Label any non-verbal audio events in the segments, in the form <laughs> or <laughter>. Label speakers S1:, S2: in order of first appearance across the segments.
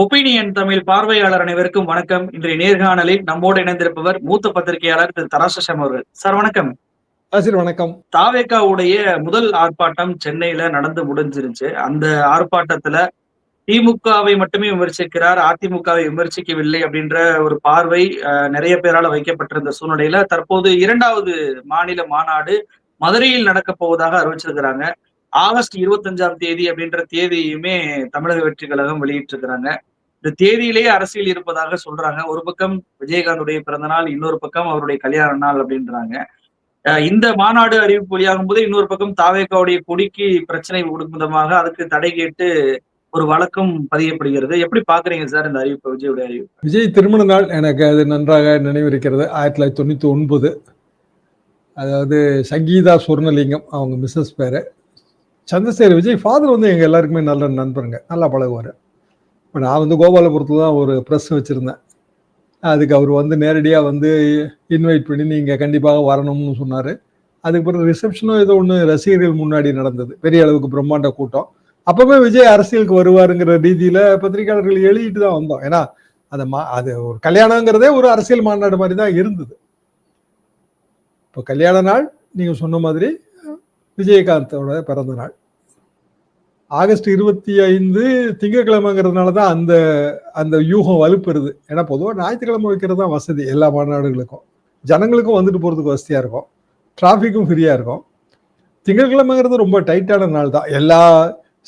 S1: Opinion Tamil பார்வையாளர் அனைவருக்கும் வணக்கம். இன்றைய நேர்காணலில் நம்மோடு இணைந்திருப்பவர் மூத்த பத்திரிகையாளர் திரு தராசம் அவர்கள். சார் வணக்கம்.
S2: ஆசிர் வணக்கம்.
S1: தாவேக்காவுடைய முதல் ஆர்ப்பாட்டம் சென்னையில நடந்து முடிஞ்சிருச்சு. அந்த ஆர்ப்பாட்டத்துல திமுகவை மட்டுமே விமர்சிக்கிறார் அதிமுகவை விமர்சிக்கவில்லை அப்படின்ற ஒரு பார்வை நிறைய பேரால வைக்கப்பட்டிருந்த சூழ்நிலையில தற்போது இரண்டாவது மாநில மாநாடு மதுரையில் நடக்க போவதாக அறிவிச்சிருக்கிறாங்க. ஆகஸ்ட் இருபத்தஞ்சாம் தேதி அப்படின்ற தேதியுமே தமிழக வெற்றி கழகம் வெளியிட்டிருக்கிறாங்க. இந்த தேதியிலேயே அரசியல் இருப்பதாக சொல்றாங்க. ஒரு பக்கம் விஜயகாந்துடைய பிறந்த நாள் இன்னொரு பக்கம் அவருடைய கல்யாண நாள் அப்படின்றாங்க. இந்த மாநாடு அறிவிப்பு வெளியாகும் போது இன்னொரு பக்கம் தாவேக்காவுடைய கொடிக்கு பிரச்சனை கொடுக்கும் விதமாக அதுக்கு தடை கேட்டு ஒரு வழக்கம் பதியப்படுகிறது. எப்படி பாக்குறீங்க சார் இந்த அறிவிப்பு விஜயுடைய அறிவிப்பு?
S2: விஜய் திருமண நாள் எனக்கு அது நன்றாக நினைவிருக்கிறது. ஆயிரத்தி தொள்ளாயிரத்தி தொண்ணூத்தி ஒன்பது அதாவது சங்கீதா சுவர்ணலிங்கம் அவங்க மிஸ்ஸஸ் பேரு. சந்திரசேகர் விஜய் ஃபாதர் வந்து எங்க எல்லாருக்குமே நல்ல நண்பருங்க. நல்லா பழகுவார். இப்போ நான் வந்து கோபாலபுரத்தில் தான் ஒரு ப்ரெஸ் வச்சுருந்தேன். அதுக்கு அவர் வந்து நேரடியாக வந்து இன்வைட் பண்ணி நீங்கள் கண்டிப்பாக வரணும்னு சொன்னார். அதுக்கு பிறகு ரிசப்ஷனும் ஏதோ ஒன்று ரசிகர்கள் முன்னாடி நடந்தது. பெரிய அளவுக்கு பிரம்மாண்ட கூட்டம். அப்பவே விஜய் அரசியலுக்கு வருவாருங்கிற ரீதியில் பத்திரிகையாளர்கள் எழுதிட்டு தான் வந்தோம். ஏன்னா அதை மா அது ஒரு கல்யாணங்கிறதே ஒரு அரசியல் மாநாடு மாதிரி தான் இருந்தது. இப்போ கல்யாண நாள் நீங்கள் சொன்ன மாதிரி விஜயகாந்தோட பிறந்த நாள். ஆகஸ்ட் இருபத்தி ஐந்து திங்கட்கிழமைங்கிறதுனால தான் அந்த அந்த யூகம் வலுப்பெறுது. ஏன்னா பொதுவாக ஞாயிற்றுக்கிழமை வைக்கிறது தான் வசதி எல்லா மாநாடுகளுக்கும். ஜனங்களுக்கும் வந்துட்டு போகிறதுக்கு வசதியாக இருக்கும். டிராஃபிக்கும் ஃப்ரீயாக இருக்கும். திங்கட்கிழமைங்கிறது ரொம்ப டைட்டான நாள் தான் எல்லா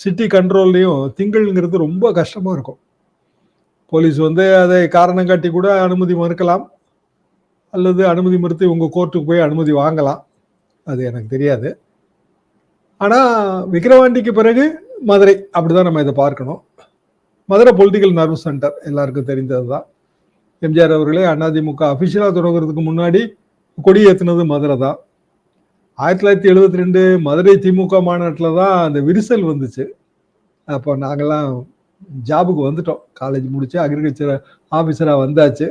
S2: சிட்டி கண்ட்ரோல்லையும் திங்கள்ங்கிறது ரொம்ப கஷ்டமாக இருக்கும். போலீஸ் வந்து அதை காரணம் காட்டி கூட அனுமதி மறுக்கலாம். அல்லது அனுமதி மறுத்து உங்கள் கோர்ட்டுக்கு போய் அனுமதி வாங்கலாம். அது எனக்கு தெரியாது. ஆனால் விக்கிரவாண்டிக்கு பிறகு மதுரை அப்படிதான் நம்ம இதை பார்க்கணும். மதுரை பொலிட்டிக்கல் நர்வ் சென்டர் எல்லாருக்கும் தெரிந்தது தான் எம்ஜிஆர் அவர்களே அதிமுக அஃபிஷியலாக தொடங்குறதுக்கு முன்னாடி கொடி ஏற்றுனது மதுரை தான். ஆயிரத்தி தொள்ளாயிரத்தி எழுபத்தி ரெண்டு மதுரை திமுக மாநாட்டில் தான் அந்த விரிசல் வந்துச்சு. அப்போ நாங்கள்லாம் ஜாபுக்கு வந்துட்டோம். காலேஜ் முடிச்சு அக்ரிகல்ச்சர் ஆஃபீஸராக வந்தாச்சு.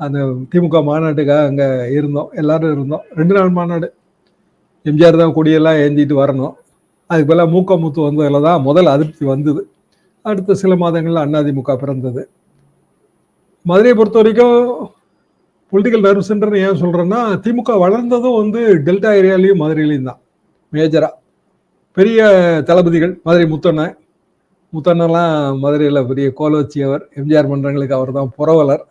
S2: அந்த திமுக மாநாட்டுக்காக அங்கே இருந்தோம். எல்லாரும் இருந்தோம். ரெண்டு நாள் மாநாடு. எம்ஜிஆர் தான் கொடியெல்லாம் ஏந்திட்டு வரணும். அதுக்கு பதிலாக மூக்கமுத்து வந்ததில் தான் முதல் அதிருப்தி வந்தது. அடுத்த சில மாதங்களில் அதிமுக பிறந்தது. மதுரையை பொறுத்த வரைக்கும் பொலிட்டிக்கல் நர்வ் சென்டர்னு ஏன் சொல்கிறேன்னா திமுக வளர்ந்ததும் வந்து டெல்டா ஏரியாலையும் மதுரையிலையும் தான் மேஜராக பெரிய தளபதிகள் மதுரை முத்தண்ணன். முத்தண்ணெல்லாம் மதுரையில் பெரிய கோலோச்சியவர் எம்ஜிஆர் மன்றங்களுக்கு அவர் தான் புறவலர்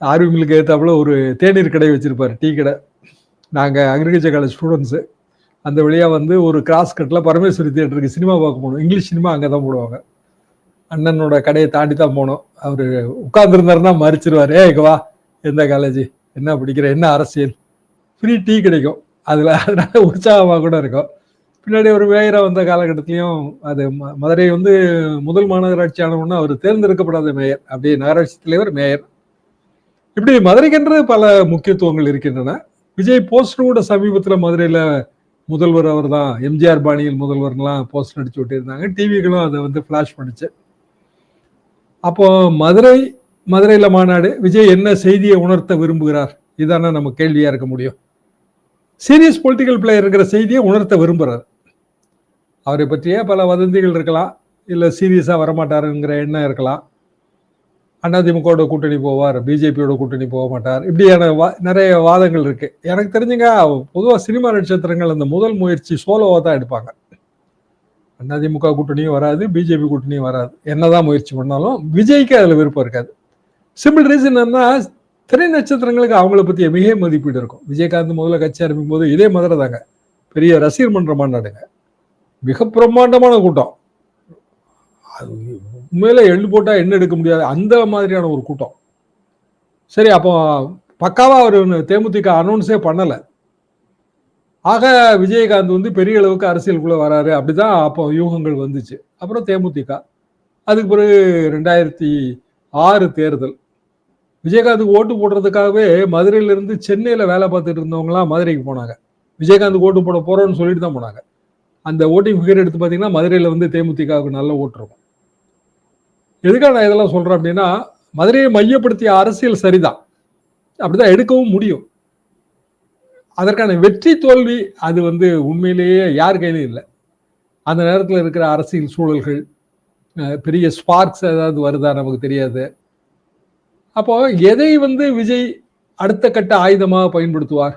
S2: ஆர்விங்களுக்கு ஏற்றாப்புல ஒரு தேநீர் கடை வச்சுருப்பார் டீ கடை. நாங்கள் அக்ரிகல்ச்சர் காலேஜ் ஸ்டூடெண்ட்ஸு அந்த வழியாக வந்து ஒரு கிராஸ் கட்டில் பரமேஸ்வரி தியேட்டருக்கு சினிமா பார்க்க போகணும். இங்கிலீஷ் சினிமா அங்கே தான் போடுவாங்க. அண்ணனோட கடையை தாண்டி தான் போனோம் அவர் உட்காந்துருந்தாருன்னா மறிச்சிருவார். ஏ வா. எந்த காலேஜ் என்ன படிக்கிற? என்ன அரசியல்? ஃப்ரீ டீ கிடைக்கும். அதில் அதனால உற்சாகமாக கூட இருக்கும். பின்னாடி ஒரு மேயராக வந்த காலகட்டத்திலையும் அது மதுரை வந்து முதல் மாநகராட்சி ஆனவுடனே அவர் தேர்ந்தெடுக்கப்படாத மேயர். அப்படியே நகராட்சி தலைவர் மேயர். இப்படி மதுரைக்கென்று பல முக்கியத்துவங்கள் இருக்கின்றன. விஜய் போஸ்டரோட சமீபத்தில் மதுரையில் முதல்வர் அவர் தான் எம்ஜிஆர் பாணியில் முதல்வர்லாம் போஸ்டர் அடிச்சு விட்டிருந்தாங்க டிவிகளும் அதை வந்து ஃப்ளாஷ் பண்ணிச்சு. அப்போ மதுரை மதுரையில் மாநாடு விஜய் என்ன செய்தியை உணர்த்த விரும்புகிறார்? இதான நம்ம கேள்வியாக இருக்க முடியும். சீரியஸ் பொலிட்டிக்கல் பிளேயர் இருக்கிற செய்தியை உணர்த்த விரும்புகிறார் அவரை பற்றிய பல வதந்திகள் இருக்கலாம். இல்லை சீரியஸாக வரமாட்டாருங்கிற எண்ணம் இருக்கலாம். அதிமுகவோட கூட்டணி போவார் பிஜேபியோட கூட்டணி போக மாட்டார். இப்படியான வா நிறைய வாதங்கள் இருக்கு. எனக்கு தெரிஞ்சுங்க பொதுவாக சினிமா நட்சத்திரங்கள் அந்த முதல் முயற்சி சோலோவாக தான் எடுப்பாங்க. அதிமுக கூட்டணியும் வராது பிஜேபி கூட்டணியும் வராது. என்னதான் முயற்சி பண்ணாலும் விஜய்க்கு அதில் விருப்பம் இருக்காது. சிம்பிள் ரீசன் என்ன திரை நட்சத்திரங்களுக்கு அவங்கள பற்றிய மிக மதிப்பீடு இருக்கும். விஜயகாந்த் முதல்ல கட்சி ஆரம்பிக்கும் போது இதே மதுரை தாங்க. பெரிய ரசிகர் மன்ற மாநாடுங்க. மிக பிரம்மாண்டமான கூட்டம். உண்மையில எள்ளு போட்டா என்ன எடுக்க முடியாது. அந்த மாதிரியான ஒரு கூட்டம். சரி அப்போ பக்காவா அவர் தேமுதிக அனௌன்ஸே பண்ணலை. ஆக விஜயகாந்த் வந்து பெரிய அளவுக்கு அரசியலுக்குள்ள வராரு. அப்படிதான் அப்போ யூகங்கள் வந்துச்சு. அப்புறம் தேமுதிக. அதுக்கு பிறகு ரெண்டாயிரத்தி ஆறு தேர்தல். விஜயகாந்துக்கு ஓட்டு போடுறதுக்காகவே மதுரையிலிருந்து சென்னையில் வேலை பார்த்துட்டு இருந்தவங்களாம் மதுரைக்கு போனாங்க. விஜயகாந்த் ஓட்டு போட போகிறோன்னு சொல்லிட்டு தான் போனாங்க. அந்த ஓட்டிங் ஃபிகர் எடுத்து பார்த்தீங்கன்னா மதுரையில் வந்து தேமுதிகவுக்கு நல்ல ஓட்டு இருக்கும். எதுக்காக நான் இதெல்லாம் சொல்கிறேன் அப்படின்னா மதுரையை மையப்படுத்திய அரசியல் சரிதான். அப்படிதான் எடுக்கவும் முடியும். அதற்கான வெற்றி தோல்வி அது வந்து உண்மையிலேயே யார் கையிலும் இல்லை. அந்த நேரத்தில் இருக்கிற அரசியல் சூழல்கள் பெரிய ஸ்பார்க்ஸ் ஏதாவது வருதா நமக்கு தெரியாது. அப்போ எதை வந்து விஜய் அடுத்த கட்ட ஆயுதமாக பயன்படுத்துவார்?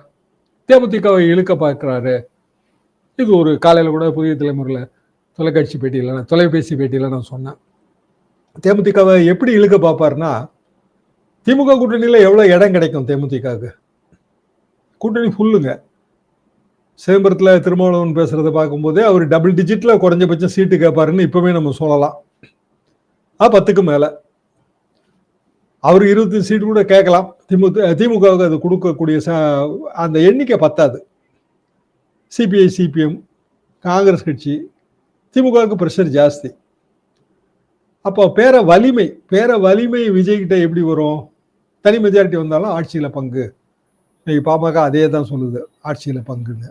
S2: தேமுதிகவை இழுக்க பார்க்குறாரு. இது ஒரு காலையில் கூட புதிய தலைமுறையில் தொலைக்காட்சி பேட்டியில் நான் தொலைபேசி பேட்டியில் நான் சொன்னேன். தேமுதிகவை எப்படி இழுக்க பார்ப்பார்னா திமுக கூட்டணியில் எவ்வளோ இடம் கிடைக்கும் தேமுதிகவுக்கு? கூட்டணி ஃபுல்லுங்க சிதம்பரத்தில் திருமாவளவன் பேசுகிறத பார்க்கும்போதே அவர் டபுள் டிஜிட்டில் குறைஞ்சபட்சம் சீட்டு கேட்பாருன்னு இப்போவே நம்ம சொல்லலாம். ஆ பத்துக்கு மேலே. அவர் இருபத்தி சீட்டு கூட கேட்கலாம். திமுக திமுகவுக்கு அது கொடுக்கக்கூடிய ச- அந்த எண்ணிக்கை பத்தாது. சிபிஐ சிபிஎம் காங்கிரஸ் கட்சி திமுகவுக்கு ப்ரெஷர் ஜாஸ்தி. அப்போ பேர வலிமை பேர வலிமை விஜய்கிட்ட எப்படி வரும்? தனி மெஜாரிட்டி வந்தாலும் ஆட்சியில் பங்கு. இன்னைக்கு பாமக அதே தான் சொல்லுது ஆட்சியில் பங்குன்னு.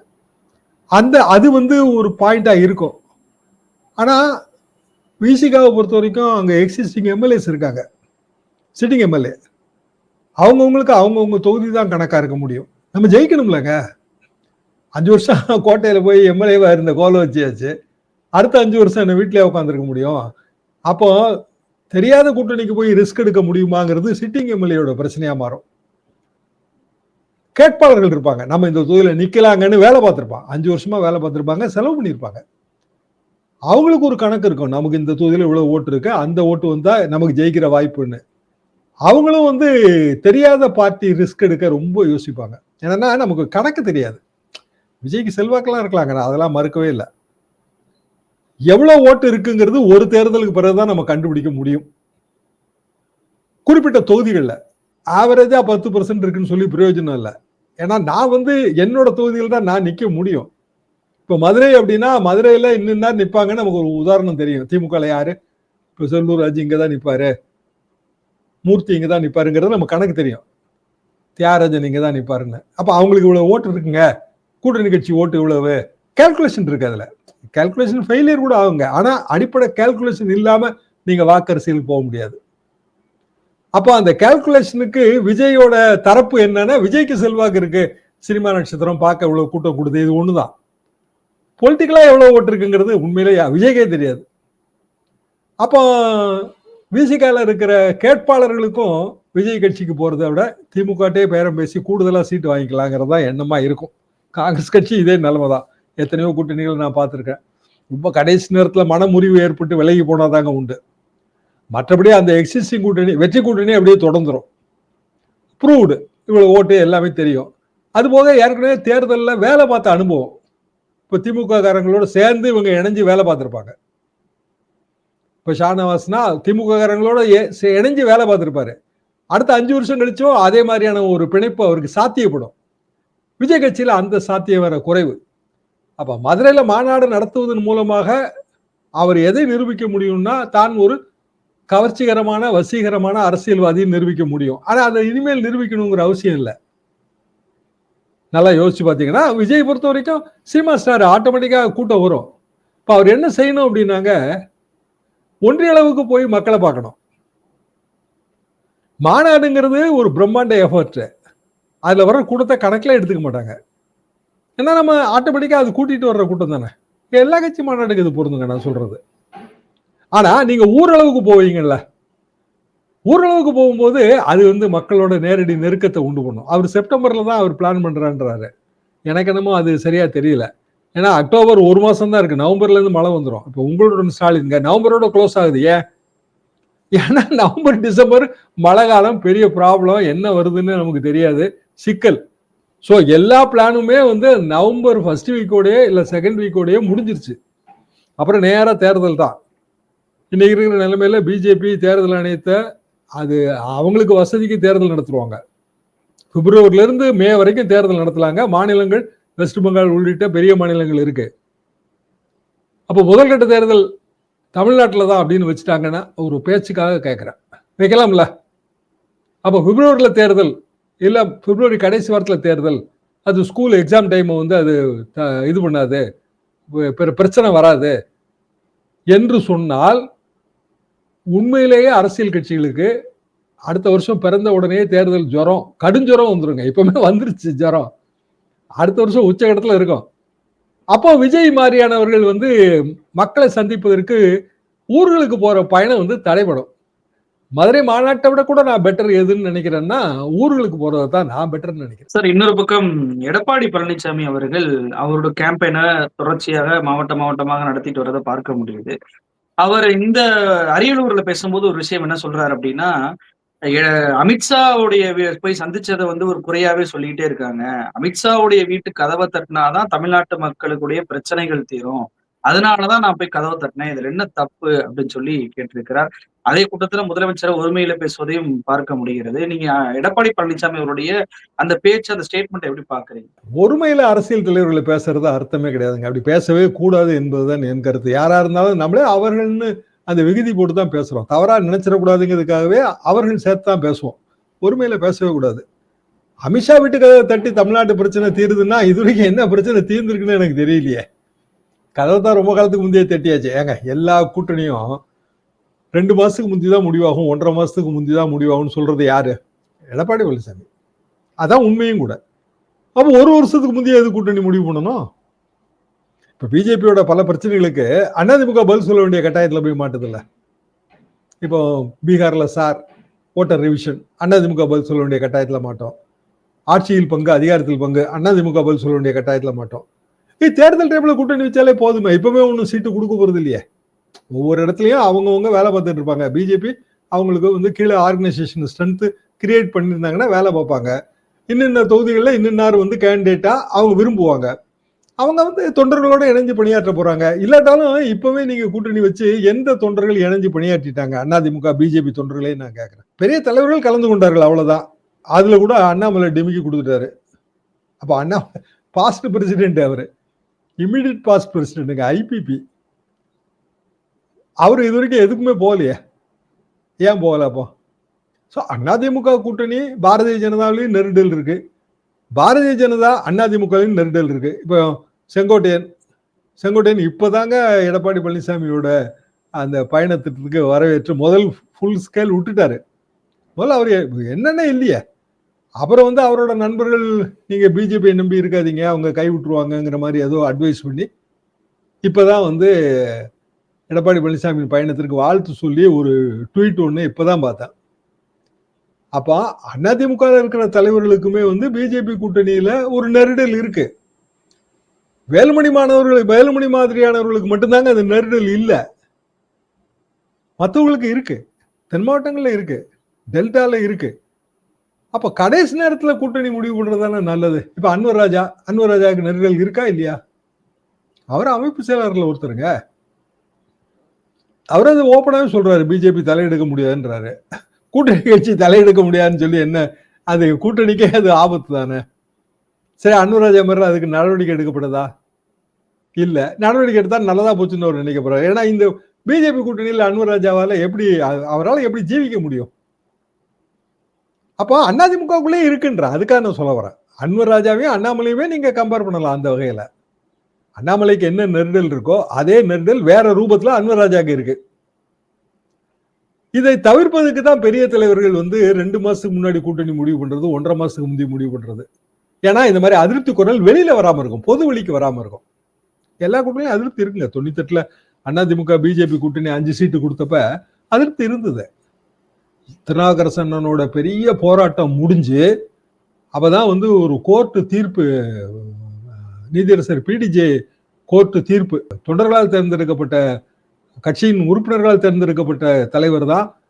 S2: அந்த அது வந்து ஒரு பாயிண்டாக இருக்கும். ஆனால் விசிகாவை பொறுத்த வரைக்கும் அங்கே எக்ஸிஸ்டிங் எம்எல்ஏஸ் இருக்காங்க. சிட்டிங் எம்எல்ஏ அவங்கவுங்களுக்கு அவங்கவுங்க தொகுதி தான் கணக்காக இருக்க முடியும். நம்ம ஜெயிக்கணும்லங்க. அஞ்சு வருஷம் கோட்டையில் போய் எம்எல்ஏவாக இருந்த கோலம் வச்சியாச்சு. அடுத்த அஞ்சு வருஷம் என்ன வீட்டிலே உட்காந்துருக்க முடியும்? அப்போ தெரியாத கூட்டணிக்கு போய் ரிஸ்க் எடுக்க முடியுமாங்கிறது சிட்டிங் எம்எல்ஏயோட பிரச்சனையா மாறும். கேட்பாளர்கள் இருப்பாங்க. நம்ம இந்த தொகுதியில் நிக்கலாங்கன்னு வேலை பார்த்துருப்பான் அஞ்சு வருஷமா வேலை பார்த்துருப்பாங்க செலவு பண்ணியிருப்பாங்க. அவங்களுக்கு ஒரு கணக்கு இருக்கும். நமக்கு இந்த தொகுதியில் இவ்வளோ ஓட்டு இருக்கு அந்த ஓட்டு வந்தா நமக்கு ஜெயிக்கிற வாய்ப்புன்னு. அவங்களும் வந்து தெரியாத பார்ட்டி ரிஸ்க் எடுக்க ரொம்ப யோசிப்பாங்க. ஏன்னா நமக்கு கணக்கு தெரியாது. விஜய்க்கு செல்வாக்கெல்லாம் இருக்கலாங்க. நான் அதெல்லாம் மறுக்கவே இல்லை. எவ்வளவு ஓட்டு இருக்குங்கிறது ஒரு தேர்தலுக்கு பிறகுதான் நம்ம கண்டுபிடிக்க முடியும். குறிப்பிட்ட தொகுதிகளில் ஆவரேஜா பத்து பர்சன்ட் இருக்குன்னு சொல்லி பிரயோஜனம் இல்லை. ஏன்னா நான் வந்து என்னோட தொகுதியில் தான் நான் நிற்க முடியும். இப்போ மதுரை அப்படின்னா மதுரையில் இன்னும் தான் நிற்பாங்கன்னு நமக்கு ஒரு உதாரணம் தெரியும். திமுக யாரு? இப்போ செல்லூர் ராஜ் இங்கே தான் நிற்பாரு மூர்த்தி இங்கே தான் நிற்பாருங்கிறது நம்ம கணக்கு தெரியும். தியாகராஜன் இங்கே தான் நிற்பாருன்னு அப்போ அவங்களுக்கு இவ்வளோ ஓட்டு இருக்குங்க. கூட்டணி கட்சி ஓட்டு இவ்வளவு. கால்குலேஷன் இருக்கு அதில். கால்குலேஷன் ஃபெயிலியர் கூட ஆகுங்க. ஆனால் அடிப்படை கால்குலேஷன் இல்லாமல் நீங்கள் வாக்கரசியலுக்கு போக முடியாது. அப்போ அந்த கால்குலேஷனுக்கு விஜயோட தரப்பு என்னன்னா விஜய்க்கு செல்வாக்கு இருக்கு. சினிமா நட்சத்திரம் பார்க்க இவ்வளோ கூட்டம் கொடுத்து இது ஒன்று தான் பொலிட்டிக்கலாக ஓட்டு இருக்குங்கிறது உண்மையிலேயே விஜய்க்கே தெரியாது. அப்போ விசிகால இருக்கிற கேட்பாளர்களுக்கும் விஜய் கட்சிக்கு போகிறத விட திமுகட்டே பேரம் பேசி கூடுதலாக சீட்டு வாங்கிக்கலாங்கிறது தான் எண்ணமாக இருக்கும். காங்கிரஸ் கட்சி இதே நிலைமை தான் எத்தனையோ கூட்டணிகள் நான் பார்த்துருக்கேன். ரொம்ப கடைசி நேரத்தில் மனமுறிவு ஏற்பட்டு விலகி போனாதாங்க உண்டு. மற்றபடி அந்த எக்ஸிஸ்டிங் கூட்டணி வெற்றி கூட்டணி அப்படியே தொடர்ந்துடும் ப்ரூவ்டு இவ்வளோ ஓட்டு எல்லாமே தெரியும். அதுபோக ஏற்கனவே தேர்தலில் வேலை பார்த்த அனுபவம். இப்போ திமுக காரங்களோட சேர்ந்து இவங்க இணைஞ்சு வேலை பார்த்துருப்பாங்க. இப்போ ஷானவாஸ்னா திமுக காரங்களோட ஏ- சே- இணைஞ்சு வேலை பார்த்துருப்பாரு. அடுத்த அஞ்சு வருஷம் கழிச்சும் அதே மாதிரியான ஒரு பிணைப்பு அவருக்கு சாத்தியப்படும். விஜய் கட்சியில் அந்த சாத்தியம் வர குறைவு. அப்ப மதுரையில மாநாடு நடத்துவதன் மூலமாக அவர் எதை நிரூபிக்க முடியும்னா தான் ஒரு கவர்ச்சிகரமான வசீகரமான அரசியல்வாதியை நிரூபிக்க முடியும். ஆனா அதை இனிமேல் நிரூபிக்கணுங்கிற அவசியம் இல்லை. நல்லா யோசிச்சு பார்த்தீங்கன்னா விஜய் பொறுத்த வரைக்கும் சினிமா ஸ்டார் ஆட்டோமேட்டிக்காக கூட்டம் வரும். இப்போ அவர் என்ன செய்யணும் அப்படின்னாங்க ஒன்றிய அளவுக்கு போய் மக்களை பார்க்கணும். மாநாடுங்கிறது ஒரு பிரம்மாண்ட எஃபர்ட் அதில் வர கூட்டத்தை கணக்கில் எடுத்துக்க மாட்டாங்க. ஏன்னா நம்ம ஆட்டோமேட்டிக்காக அது கூட்டிட்டு வர்ற கூட்டம் தானே? எல்லா கட்சி மாநாட்டுக்கு இது பொருந்துங்க நான் சொல்றது. ஆனா நீங்க ஊரளவுக்கு போவீங்கல்ல? ஊரளவுக்கு போகும்போது அது வந்து மக்களோட நேரடி நெருக்கத்தை உண்டு பண்ணும். அவர் செப்டம்பர்ல தான் அவர் பிளான் பண்றான்றாரு. எனக்கு என்னமோ அது சரியா தெரியல. ஏன்னா அக்டோபர் ஒரு மாசம் தான் இருக்கு. நவம்பர்ல இருந்து மழை வந்துடும் இப்போ உங்களோட ஸ்டாலின்ங்க நவம்பரோட க்ளோஸ் ஆகுது. ஏன்? ஏன்னா நவம்பர் டிசம்பர் மழை காலம் பெரிய ப்ராப்ளம் என்ன வருதுன்னு நமக்கு தெரியாது. சிக்கல். ஸோ எல்லா பிளானுமே வந்து நவம்பர் ஃபர்ஸ்ட் வீக்கோடயே இல்லை செகண்ட் வீக்கோடயே முடிஞ்சிருச்சு. அப்புறம் நேராக தேர்தல் தான். இன்னைக்கு இருக்கிற நிலைமையில பிஜேபி தேர்தல் ஆணையத்தை அது அவங்களுக்கு வசதிக்கு தேர்தல் நடத்துருவாங்க ஃபிப்ரவரிலேருந்து மே வரைக்கும் தேர்தல் நடத்தலாங்க. மாநிலங்கள் வெஸ்ட் பெங்கால் உள்ளிட்ட பெரிய மாநிலங்கள் இருக்கு. அப்போ முதல்கட்ட தேர்தல் தமிழ்நாட்டில் தான் அப்படின்னு வச்சுட்டாங்கன்னா ஒரு பேச்சுக்காக கேட்குறேன் வைக்கலாம்ல? அப்போ பிப்ரவரியில் தேர்தல் இல்லை பிப்ரவரி கடைசி வாரத்தில் தேர்தல். அது ஸ்கூல் எக்ஸாம் டைமை வந்து அது த- இது பண்ணாது. பெரு- பிரச்சனை வராது. என்று சொன்னால் உண்மையிலேயே அரசியல் கட்சிகளுக்கு அடுத்த வருஷம் பிறந்த உடனே தேர்தல் ஜுரம் கடுஞ்சுரம் வந்துருங்க. இப்பவுமே வந்துருச்சு ஜுரம். அடுத்த வருஷம் உச்சகட்டத்தில் இருக்கும். அப்போ விஜய் மாதிரியானவர்கள் வந்து மக்களை சந்திப்பதற்கு ஊர்களுக்கு போற பயணம் வந்து தடைபடும். மதுரை மாநாட்டை விட கூட நான் பெட்டர் எதுன்னு நினைக்கிறேன்னா ஊர்களுக்கு போறதை தான் நான் பெட்டர்னு நினைக்கிறேன்.
S1: சார் இன்னொரு பக்கம் எடப்பாடி பழனிசாமி அவர்கள் அவரோட கேம்பெயினை தொடர்ச்சியாக மாவட்ட மாவட்டமாக நடத்திட்டு வரதை பார்க்க முடியுது. அவர் இந்த அரியலூர்ல பேசும்போது ஒரு விஷயம் என்ன சொல்றாரு அப்படின்னா அமித்ஷாவுடைய போய் சந்திச்சதை வந்து ஒரு குறையாவே சொல்லிக்கிட்டே இருக்காங்க. அமித்ஷாவுடைய வீட்டு கதவை தட்டினாதான் தமிழ்நாட்டு மக்களுக்குடைய பிரச்சனைகள் தீரும். அதனாலதான் நான் போய் கதவை தட்டினேன். இதுல என்ன தப்பு அப்படின்னு சொல்லி கேட்டிருக்கிறார். அதே கூட்டத்துல முதலமைச்சர் ஒருமையில பேசுவதையும் பார்க்க முடிகிறது. நீங்க எடப்பாடி பழனிசாமி அவருடைய அந்த பேச்சு அந்த ஸ்டேட்மெண்ட் எப்படி பாக்குறீங்க
S2: ஒருமையில அரசியல் தலைவர்களை பேசுறது அர்த்தமே கிடையாதுங்க. அப்படி பேசவே கூடாது என்பதுதான் என் கருத்து. யாரா இருந்தாலும் நம்மளே அவர்கள்னு அந்த விகுதி போட்டு தான் பேசுறோம். தவறா நினைச்சிடக்கூடாதுங்கிறதுக்காகவே அவர்கள் சேர்த்து தான் பேசுவோம். ஒருமையில பேசவே கூடாது. அமித்ஷா வீட்டுக்கு கதவை தட்டி தமிழ்நாட்டு பிரச்சனை தீருதுன்னா இது வரைக்கும் என்ன பிரச்சனை தீர்ந்துருக்குன்னு எனக்கு தெரியலையே. கதவை தான் ரொம்ப காலத்துக்கு முந்தைய தட்டியாச்சு. ஏங்க எல்லா கூட்டணியும் ரெண்டு மாதத்துக்கு முந்தி தான் முடிவாகும் ஒன்றரை மாதத்துக்கு முந்தி தான் முடிவாகும்னு சொல்கிறது யார்? எடப்பாடி பழனிசாமி. அதான் உண்மையும் கூட. அப்போ ஒரு வருஷத்துக்கு முந்தைய எது கூட்டணி முடிவு பண்ணணும்? இப்போ பிஜேபியோட பல பிரச்சனைகளுக்கு அதிமுக பதில் சொல்ல வேண்டிய கட்டாயத்தில் போய் மாட்டுதில்ல. இப்போ பீகாரில் சார் ஓட்டர் ரிவிஷன் அதிமுக பதில் சொல்ல வேண்டிய கட்டாயத்தில் மாட்டோம். ஆட்சியில் பங்கு அதிகாரத்தில் பங்கு அதிமுக பதில் சொல்ல வேண்டிய கட்டாயத்தில் மாட்டோம். தேர்தல் டைம்ல கூட்டணி வச்சாலே போதுமே. இப்பவுமே ஒன்றும் சீட்டு கொடுக்க போறது இல்லையே. ஒவ்வொரு இடத்துலையும் அவங்கவுங்க வேலை பார்த்துட்டு இருப்பாங்க. பிஜேபி அவங்களுக்கு வந்து கீழே ஆர்கனைசேஷன் ஸ்ட்ரென்த்து கிரியேட் பண்ணியிருந்தாங்கன்னா வேலை பார்ப்பாங்க. இன்னின்ன தொகுதிகளில் இன்னின்னார் வந்து கேண்டிடேட்டாக அவங்க விரும்புவாங்க. அவங்க வந்து தொண்டர்களோட இணைஞ்சு பணியாற்ற போறாங்க. இல்லாட்டாலும் இப்பவே நீங்க கூட்டணி வச்சு எந்த தொண்டர்கள் இணைஞ்சு பணியாற்றிட்டாங்க? அதிமுக பிஜேபி தொண்டர்களே நான் கேட்கறேன் பெரிய தலைவர்கள் கலந்து கொண்டார்கள் அவ்வளவுதான். அதுல கூட அண்ணாமலை டெமிக்கி கொடுத்துட்டாரு. அப்ப அண்ணா பாஸ்ட் பிரசிடென்ட் அவரு. இமிடியட் பாஸ்ட் பிரசிடென்ட்டுங்க ஐபிபி அவர் இது வரைக்கும் எதுக்குமே போகலையே. ஏன் போகல அப்போ? ஸோ அதிமுக கூட்டணி பாரதிய ஜனதாவிலையும் நெருடல் இருக்கு. பாரதிய ஜனதா அதிமுகவிலையும் நெருடல் இருக்கு. இப்போ செங்கோட்டையன் செங்கோட்டையன் இப்போதாங்க எடப்பாடி பழனிசாமியோட அந்த பயணத்திட்டத்துக்கு வரவேற்று முதல் ஃபுல் ஸ்கேல் விட்டுட்டாரு. முதல்ல அவர் என்னென்ன இல்லையே? அப்புறம் வந்து அவரோட நண்பர்கள் நீங்கள் பிஜேபியை நம்பி இருக்காதீங்க அவங்க கை விட்டுருவாங்கங்கிற மாதிரி ஏதோ அட்வைஸ் பண்ணி இப்போ தான் வந்து எடப்பாடி பழனிசாமி பயணத்திற்கு வாழ்த்து சொல்லி ஒரு ட்வீட் ஒன்று இப்போ தான் பார்த்தேன். அப்போ அதிமுக இருக்கிற தலைவர்களுக்குமே வந்து பிஜேபி கூட்டணியில் ஒரு நெருடல் இருக்கு. வேலுமணி மாணவர்கள் வேலுமணி மாதிரியானவர்களுக்கு மட்டும்தாங்க அந்த நெருடல் இல்லை. மற்றவங்களுக்கு இருக்கு. தென் மாவட்டங்களில் இருக்கு. டெல்டாவில் இருக்குது அப்ப கடைசி நேரத்துல கூட்டணி முடிவு பண்றதுதானே நல்லது. இப்ப அன்வர் ராஜா அன்வர் ராஜாவுக்கு நெருங்கல் இருக்கா இல்லையா? அவர் அமைப்பு செயலாளர்ல ஒருத்தருங்க. அவர் அது ஓப்பனாகவே சொல்றாரு பிஜேபி தலையெடுக்க முடியாதுன்றாரு. கூட்டணி கட்சி தலையெடுக்க முடியாதுன்னு சொல்லி என்ன அது கூட்டணிக்கே அது ஆபத்து தானே. சரி அன்வராஜா மாதிரி அதுக்கு நடவடிக்கை எடுக்கப்படுதா இல்லை. நடவடிக்கை எடுத்தால் நல்லதா போச்சுன்னு அவர் நினைக்க போறாரு. ஏன்னா இந்த பிஜேபி கூட்டணியில் அன்வராஜாவால் எப்படி அவரால் எப்படி ஜீவிக்க முடியும்? அப்போ அதிமுகக்குள்ளே இருக்குன்ற அதுக்காக நான் சொல்ல வரேன். அன்வர் ராஜாவையும் அண்ணாமலையுமே நீங்க கம்பேர் பண்ணலாம் அந்த வகையில. அண்ணாமலைக்கு என்ன நெருடல் இருக்கோ அதே நெருடல் வேற ரூபத்துல அன்வர் ராஜாக்கு இருக்கு. இதை தவிர்ப்பதற்கு தான் பெரிய தலைவர்கள் வந்து ரெண்டு மாசத்துக்கு முன்னாடி கூட்டணி முடிவு பண்றது ஒன்றரை மாசத்துக்கு முந்தைய முடிவு பண்றது. ஏன்னா இந்த மாதிரி அதிருப்தி குரல் வெளியில வராம இருக்கும் பொது வெளிக்கு வராம இருக்கும். எல்லா கூட்டணியும் அதிருப்தி இருக்குங்க. தொண்ணூத்தெட்டுல அதிமுக பிஜேபி கூட்டணி அஞ்சு சீட்டு கொடுத்தப்ப அதிருப்தி இருந்தது. திருநாகரசனோட பெரிய போராட்டம் முடிஞ்சு அப்பதான் வந்து ஒரு கோர்ட்டு தீர்ப்பு நீதியரசர் பிடிஜே கோர்ட்டு தீர்ப்பு. தொண்டர்களால் தேர்ந்தெடுக்கப்பட்ட கட்சியின் உறுப்பினர்களால் தேர்ந்தெடுக்கப்பட்ட தலைவர் தான்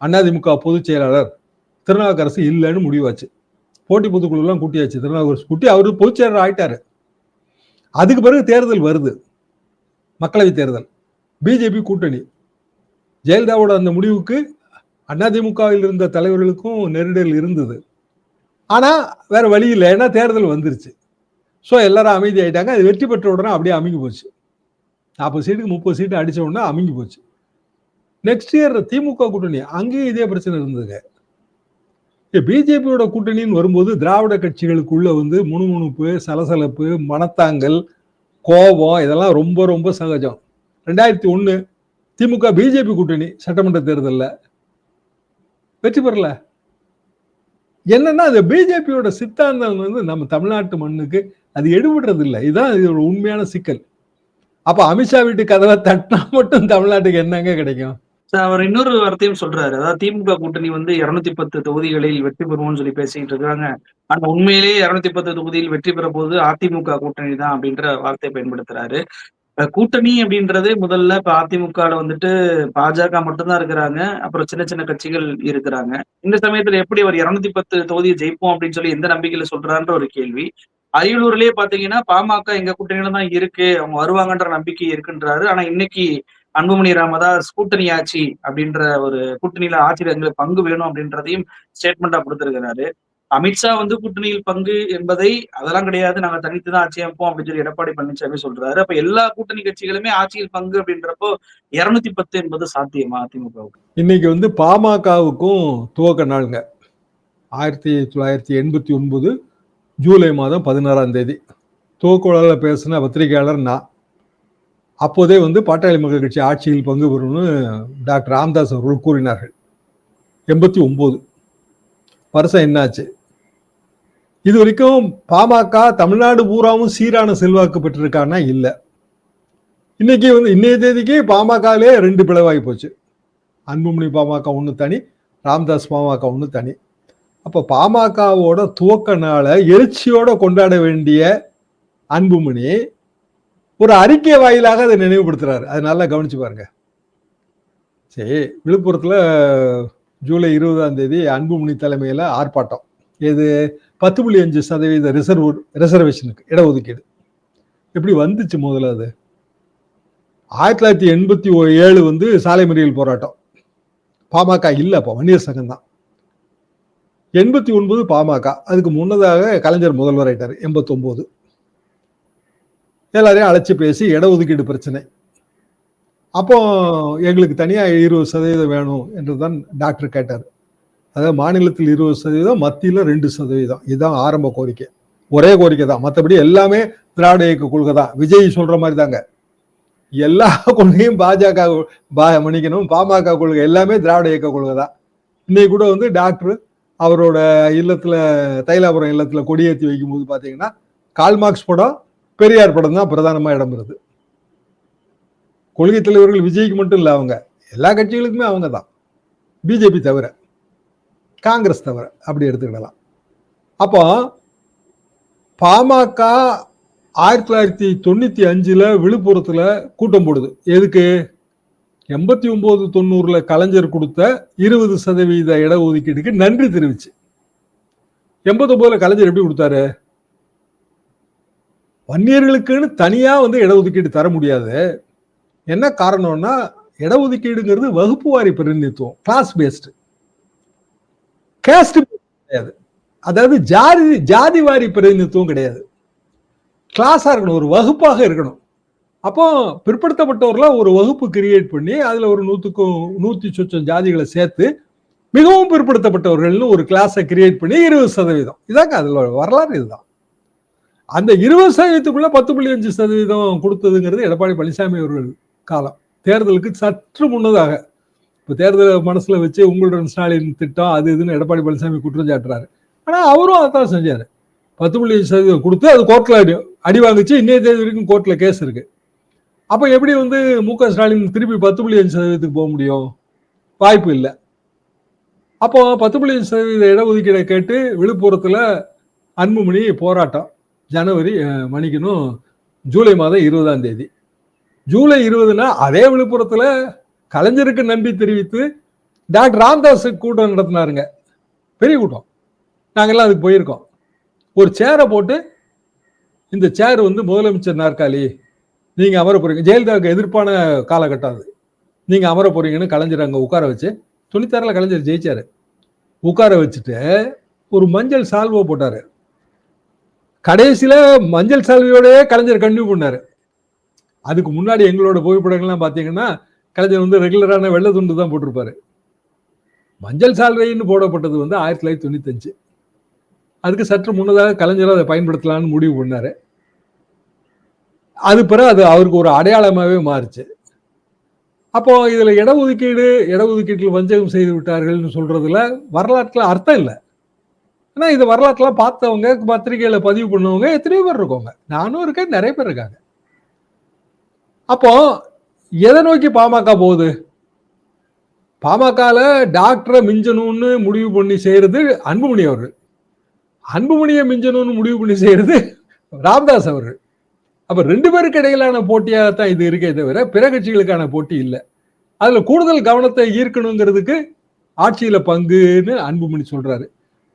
S2: அதிமுக பொதுச் செயலாளர். திருநாவுக்கரசு இல்லைன்னு முடிவாச்சு. போட்டி பொதுக்குழுலாம் கூட்டியாச்சு. திருநாவுக்கரசு கூட்டி அவர் பொதுச் செயலாளர் ஆயிட்டாரு. அதுக்கு பிறகு தேர்தல் வருது. மக்களவை தேர்தல். பிஜேபி கூட்டணி. ஜெயலலிதாவோட அந்த முடிவுக்கு அதிமுகவில் இருந்த தலைவர்களுக்கும் நெருடல் இருந்தது. ஆனால் வேற வழி இல்லை. ஏன்னா தேர்தல் வந்துருச்சு. ஸோ எல்லாரும் அமைதி ஆயிட்டாங்க. அது வெற்றி பெற்ற உடனே அப்படியே அமைங்கி போச்சு. நாற்பது சீட்டுக்கு முப்பது சீட்டு அடித்த உடனே அமைங்கி போச்சு. நெக்ஸ்ட் இயர் திமுக கூட்டணி அங்கேயும் இதே பிரச்சனை இருந்ததுங்க. பிஜேபியோட கூட்டணின்னு வரும்போது திராவிட கட்சிகளுக்குள்ள வந்து முணுமுணுப்பு சலசலப்பு மனத்தாங்கல் கோபம் இதெல்லாம் ரொம்ப ரொம்ப சகஜம். ரெண்டாயிரத்தி ஒன்று திமுக பிஜேபி கூட்டணி சட்டமன்ற தேர்தலில். வெற்றி பெறல. என்னன்னா அது பிஜேபியோட சித்தாந்தம் வந்து நம்ம தமிழ்நாட்டு மண்ணுக்கு அது எடுபடுறது இல்லை இதுதான் இதோட உண்மையான சிக்கல். அப்ப அமித்ஷா வீட்டு கதவை தட்டினா மட்டும் தமிழ்நாட்டுக்கு என்னங்க கிடைக்கும்?
S1: சார் அவர் இன்னொரு வார்த்தையும் சொல்றாரு. அதாவது திமுக கூட்டணி வந்து இருநூத்தி பத்து தொகுதிகளில் வெற்றி பெறுவோம்னு சொல்லி பேசிட்டு இருக்காங்க. ஆனா உண்மையிலேயே இருநூத்தி பத்து தொகுதியில் வெற்றி பெற போது அதிமுக கூட்டணி தான் அப்படின்ற வார்த்தையை பயன்படுத்துறாரு. கூட்டணி அப்படின்றது முதல்ல இப்ப அதிமுக வந்துட்டு பாஜக மட்டும்தான் இருக்கிறாங்க. அப்புறம் சின்ன சின்ன கட்சிகள் இருக்கிறாங்க. இந்த சமயத்துல எப்படி அவர் இருநூத்தி பத்து தொகுதியை ஜெயிப்போம் அப்படின்னு சொல்லி எந்த நம்பிக்கையில சொல்றான்ற ஒரு கேள்வி. அரியலூர்லயே பாத்தீங்கன்னா பாமக எங்க கூட்டணியில தான் இருக்கு. அவங்க வருவாங்கன்ற நம்பிக்கை இருக்குன்றாரு. ஆனா இன்னைக்கு அன்புமணி ராமதாஸ் கூட்டணி ஆட்சி அப்படின்ற ஒரு கூட்டணியில ஆட்சியில் எங்களுக்கு பங்கு வேணும் அப்படின்றதையும் ஸ்டேட்மெண்டா கொடுத்திருக்கிறாரு. அமித்ஷா வந்து கூட்டணியில் பங்கு என்பதை அதெல்லாம் கிடையாது. நாங்க தனித்து தான் ஆட்சி அமைப்போம் அப்படின்னு சொல்லி எடப்பாடி பழனிசாமி சொல்றாரு. அப்ப எல்லா கூட்டணி கட்சிகளுமே ஆட்சியில் பங்கு அப்படின்றப்போ இருநூத்தி பத்து என்பது சாத்தியமா அதிமுகவுக்கு?
S2: இன்னைக்கு வந்து பாமகவுக்கும் துவக்க நாளுங்க. ஆயிரத்தி தொள்ளாயிரத்தி எண்பத்தி ஒன்பது ஜூலை மாதம் பதினாறாம் தேதி. துவக்கோளால் பேசின பத்திரிகையாளர் நான். அப்போதே வந்து பாட்டாளி மக்கள் கட்சி ஆட்சியில் பங்கு பெறும்னு டாக்டர் ராம்தாஸ் அவர்கள் கூறினார்கள். எண்பத்தி ஒம்பது வருஷம் என்னாச்சு? இது வரைக்கும் பாமக தமிழ்நாடு பூராவும் சீரான செல்வாக்கு பெற்றிருக்கான்னா இல்லை. இன்னைக்கு வந்து இன்னைய தேதிக்கு பாமகலே ரெண்டு பிளவாகி போச்சு. அன்புமணி பாமக ஒன்று தனி ராம்தாஸ் பாமக ஒன்று தனி. அப்போ பாமகவோட துவக்க நாளை எழுச்சியோட கொண்டாட வேண்டிய அன்புமணி ஒரு அறிக்கை வாயிலாக அதை நினைவுபடுத்துறாரு. அது நல்லா கவனிச்சு பாருங்க. சரி விழுப்புரத்தில் ஜூலை இருபதாம் தேதி அன்புமணி தலைமையில் ஆர்ப்பாட்டம். இது பத்து புள்ளி அஞ்சு சதவீத ரிசர்வ் ரிசர்வேஷனுக்கு இடஒதுக்கீடு. எப்படி வந்துச்சு முதல்ல அது? ஆயிரத்தி தொள்ளாயிரத்தி எண்பத்தி ஏழு வந்து சாலை மறியல் போராட்டம். பாமக இல்லை அப்போ வன்னியர் சங்கம் தான் எண்பத்தி ஒன்பது பாமக அதுக்கு முன்னதாக கலைஞர் முதல்வர் ஆயிட்டார் எண்பத்தொம்போது. எல்லாரையும் அழைச்சி பேசி இடஒதுக்கீடு பிரச்சனை. அப்போ எங்களுக்கு தனியாக இருபது சதவீதம் வேணும் என்று தான் டாக்டர் கேட்டார். அதாவது மாநிலத்தில் இருபது சதவீதம் மத்தியில் ரெண்டு சதவீதம். இதுதான் ஆரம்ப கோரிக்கை. ஒரே கோரிக்கை தான். மற்றபடி எல்லாமே திராவிட இயக்க கொள்கை தான். விஜய் சொல்ற மாதிரி தாங்க. எல்லா கொள்கையும் பாஜக பா மன்னிக்கணும். பாமக கொள்கை எல்லாமே திராவிட இயக்க கொள்கை தான். இன்னைக்கு கூட வந்து டாக்டர் அவரோட இல்லத்தில் தைலாபுரம் இல்லத்தில் கொடியேற்றி வைக்கும்போது பார்த்தீங்கன்னா கால்மார்க்ஸ் படம் பெரியார் படம் தான் பிரதானமாக இடம் வருது கொள்கை தலைவர்கள் விஜய்க்கு மட்டும் இல்லை அவங்க. எல்லா கட்சிகளுக்குமே அவங்க தான். பிஜேபி தவிர. காங்கிரஸ் தவிர அப்படி எடுத்துக்கிடலாம். அப்போ பாமக ஆயிரத்தி தொள்ளாயிரத்தி தொண்ணூற்றி அஞ்சில் விழுப்புரத்தில் கூட்டம் போடுது. எதுக்கு? எண்பத்தி ஒம்பது தொண்ணூறில் கலைஞர் கொடுத்த இருபது சதவீத இடஒதுக்கீடுக்கு நன்றி தெரிவிச்சு. எண்பத்தொம்போதில் கலைஞர் எப்படி கொடுத்தாரு? வன்னியர்களுக்குன்னு தனியாக வந்து இடஒதுக்கீடு தர முடியாது. என்ன காரணம்னா இடஒதுக்கீடுங்கிறது வகுப்பு வாரி பிரதிநிதித்துவம் கிளாஸ் பேஸ்டு கேஸ்ட் கிடையாது. அதாவது ஜாதி ஜாதி வாரி பிரதிநிதித்துவம் கிடையாது. கிளாஸாக இருக்கணும் ஒரு வகுப்பாக இருக்கணும். அப்போ பிற்படுத்தப்பட்டவர்களாக ஒரு வகுப்பு கிரியேட் பண்ணி அதில் ஒரு நூற்றுக்கும் நூற்றி சொச்சம் ஜாதிகளை சேர்த்து மிகவும் பிற்படுத்தப்பட்டவர்கள்னு ஒரு கிளாஸை கிரியேட் பண்ணி இருபது சதவீதம். இதாங்க அதில் வரலாறு இதுதான். அந்த இருபது சதவீதத்துக்குள்ள பத்து புள்ளி அஞ்சு சதவீதம் கொடுத்ததுங்கிறது எடப்பாடி பழனிசாமி அவர்கள் காலம். தேர்தலுக்கு சற்று முன்னதாக. இப்போ தேர்தலை மனசில் வச்சு உங்களுடன் ஸ்டாலின் திட்டம் அது இதுன்னு எடப்பாடி பழனிசாமி குற்றம் சாட்டுறாரு. ஆனால் அவரும் அதான் செஞ்சார். பத்து புள்ளி சதவீதம் கொடுத்து அது கோர்ட்டில் அடி அடி வாங்கிச்சு. இன்னைய தேதி வரைக்கும் கோர்ட்டில் கேஸ் இருக்கு. அப்போ எப்படி வந்து மு க ஸ்டாலின் திருப்பி பத்து புள்ளி அஞ்சு சதவீதத்துக்கு போக முடியும்? வாய்ப்பு இல்லை. அப்போ பத்து புள்ளி அஞ்சு சதவீத இடஒதுக்கீடை கேட்டு விழுப்புரத்தில் அன்புமணி போராட்டம். ஜனவரி மணிக்கணும் ஜூலை மாதம் இருபதாம் தேதி. ஜூலை இருபதுனா அதே விழுப்புரத்தில் கலைஞருக்கு நன்றி தெரிவித்து டாக்டர் ராம்தாஸ் கூட்டம் நடத்தினாருங்க. பெரிய கூட்டம். நாங்கள்லாம் அதுக்கு போயிருக்கோம். ஒரு சேரை போட்டு இந்த சேர் வந்து முதலமைச்சர் நாற்காலி நீங்கள் அமர போறீங்க. ஜெயலலிதாவுக்கு எதிர்ப்பான காலகட்டம் அது. நீங்கள் அமர போறீங்கன்னு கலைஞர் அங்கே உட்கார வச்சு துணித்தரல கலைஞர் ஜெயிச்சாரு. உட்கார வச்சுட்டு ஒரு மஞ்சள் சால்வை போட்டார். கடைசியில் மஞ்சள் சால்வையோடயே கலைஞர் கண்டினியூ பண்ணார். அதுக்கு முன்னாடி எங்களோட புகைப்படங்கள்லாம் பார்த்தீங்கன்னா கலைஞர் வந்து ரெகுலரான வெள்ளை துண்டு தான் போட்டிருப்பாரு. மஞ்சள் சால்வைன்னு போடப்பட்டது வந்து ஆயிரத்தி தொள்ளாயிரத்தி தொண்ணூத்தஞ்சு. அதுக்கு சற்று முன்னதாக கலைஞர் அதை பயன்படுத்தலாம்னு முடிவு பண்ணார். அது பிறகு அது அவருக்கு ஒரு அடையாளமாகவே மாறுச்சு. அப்போ இதில் இடஒதுக்கீடு இடஒதுக்கீட்டில் வஞ்சகம் செய்து விட்டார்கள்னு சொல்கிறதுல வரலாற்றில் அர்த்தம் இல்லை. ஆனால் இது வரலாற்றெலாம் பார்த்தவங்க பத்திரிகையில் பதிவு பண்ணவங்க எத்தனையோ பேர் இருக்கவங்க. நானும் இருக்கேன் நிறைய பேர் இருக்காங்க. அப்போ எதை நோக்கி பாமக போகுது? பாமகவில் டாக்டரை மிஞ்சணும்னு முடிவு பண்ணி செய்யறது அன்புமணி அவர்கள். அன்புமணியை மிஞ்சணும்னு முடிவு பண்ணி செய்கிறது ராம்தாஸ் அவர்கள். அப்போ ரெண்டு பேருக்கு இடையிலான போட்டியாக தான் இது இருக்கே தவிர பிற கட்சிகளுக்கான போட்டி இல்லை. அதில் கூடுதல் கவனத்தை ஈர்க்கணுங்கிறதுக்கு ஆட்சியில் பங்குன்னு அன்புமணி சொல்கிறாரு